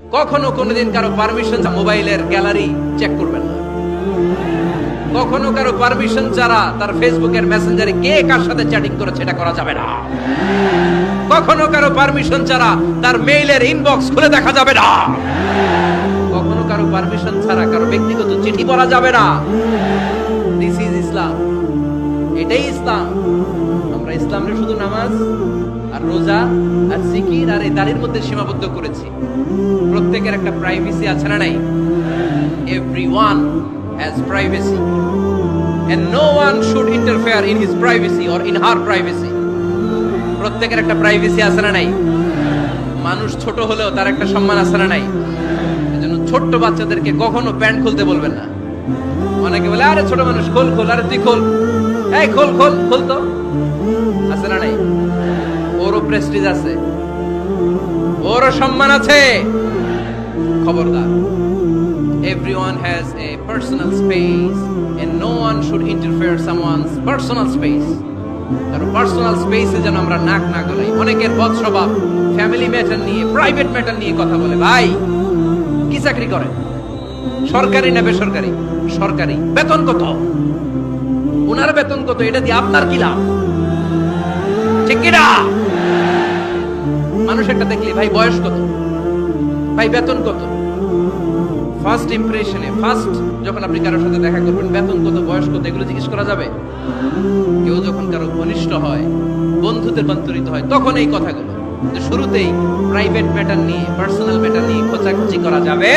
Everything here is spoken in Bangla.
কখনো কোনোদিন কারও পারমিশন মোবাইলের গ্যালারি চেক করবেন না। কখনো কারও পারমিশন ছাড়া তার ফেসবুকের মেসেঞ্জারে কে কার সাথে চ্যাটিং করেছে এটা করা যাবে না। কখনো কারও পারমিশন ছাড়া তার মেইলের ইনবক্স খুলে দেখা যাবে না। কখনো কারও পারমিশন ছাড়া কারও ব্যক্তিগত চিঠি পড়া যাবে না। দিস ইজ ইসলাম এটাই ইসলাম আমরা ইসলামের শুধু নামাজ আর রোজা আর জিকির আর এই দাড়ির মধ্যে সীমাবদ্ধ করেছি। প্রত্যেকের একটা প্রাইভেসি আছে না নাই? Everyone has privacy. And no one should interfere in his privacy or in her privacy. প্রত্যেকের একটা প্রাইভেসি আছে না নাই? মানুষ ছোট হলেও তার একটা সম্মান আছে না নাই? এজন্য ছোট্ট বাচ্চাদেরকে কখনো প্যান্ট খুলতে বলবেন না। অনেকে বলে, আরে ছোট মানুষ, খোল খোল, আরে তুই খোল। এই খোল খোল খোল তো। আছে না নাই। ওরও প্রেস্টিজ আছে। ওরও সম্মান আছে। খবরদার, everyone has a personal space and no one should interfere someone's personal space. কারও পার্সোনাল স্পেসে যেন আমরা নাক না গলাই অনেকের বদ স্বভাব ফ্যামিলি ম্যাটার নিয়ে প্রাইভেট ম্যাটার নিয়ে কথা বলে। ভাই, কি চাকরি করে সরকারি না বেসরকারি? সরকারি। বেতন কত? ওনার বেতন কত? এটা দিয়ে আপনার কি লাভ? দেখলি ভাই বয়স কত? ভাই বেতন কত? ফার্স্ট ইমপ্রেশনে ফার্স্ট যখন আপনি কারোর সাথে দেখা করবেন, বেতন কত, বয়স কত, এগুলো জিজ্ঞেস করা যাবে? কেউ যখন কারও ঘনিষ্ঠ হয় বন্ধুতে রূপান্তরিত হয়, তখন এই কথাগুলো। শুরুতেই প্রাইভেট ম্যাটার নিয়ে পার্সোনাল ম্যাটার নিয়ে খোঁচাখুচি করা যাবে?